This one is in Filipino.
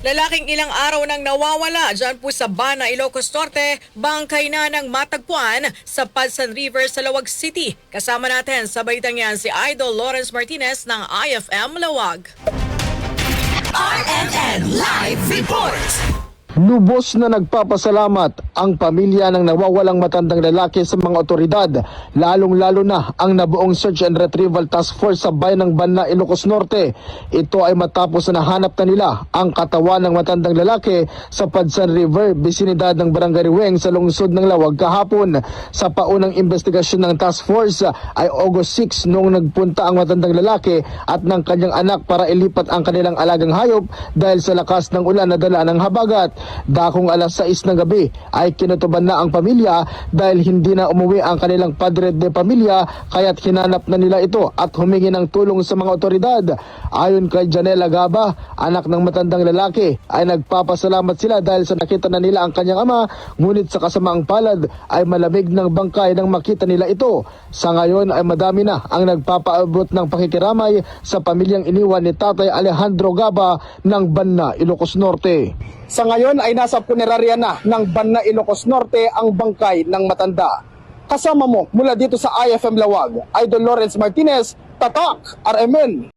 Lalaking ilang araw nang nawawala dyan po sa Bana, Ilocos Norte, bangkay na ng matagpuan sa Padsan River sa Lawag City. Kasama natin sa baitang yan si Idol Lawrence Martinez ng IFM Lawag. RNN Live Report! Lubos na nagpapasalamat ang pamilya ng nawawalang matandang lalaki sa mga otoridad, lalong-lalo na ang nabuong Search and Retrieval Task Force sa bayan ng Banla, Ilocos Norte. Ito ay matapos na nahanap na nila ang katawan ng matandang lalaki sa Padsan River, bisinidad ng Barangay Riweng sa lungsod ng Lawag kahapon. Sa paunang investigasyon ng Task Force ay August 6 noong nagpunta ang matandang lalaki at ng kanyang anak para ilipat ang kanilang alagang hayop dahil sa lakas ng ulan na dala ng habagat. Dakong alas 6 ng gabi ay kinutuban na ang pamilya dahil hindi na umuwi ang kanilang padre de pamilya kaya't hinanap na nila ito at humingi ng tulong sa mga otoridad. Ayon kay Janela Gaba, anak ng matandang lalaki, ay nagpapasalamat sila dahil sa nakita na nila ang kanyang ama ngunit sa kasamaang palad ay malamig ng bangkay nang makita nila ito. Sa ngayon ay madami na ang nagpapaabot ng pakikiramay sa pamilyang iniwan ni Tatay Alejandro Gaba ng Banna, Ilocos Norte. Sa ngayon ay nasa punerarya na ng Banna, Ilocos Norte ang bangkay ng matanda. Kasama mo mula dito sa IFM Lawag, Idol Lawrence Martinez, Tatak, RMN.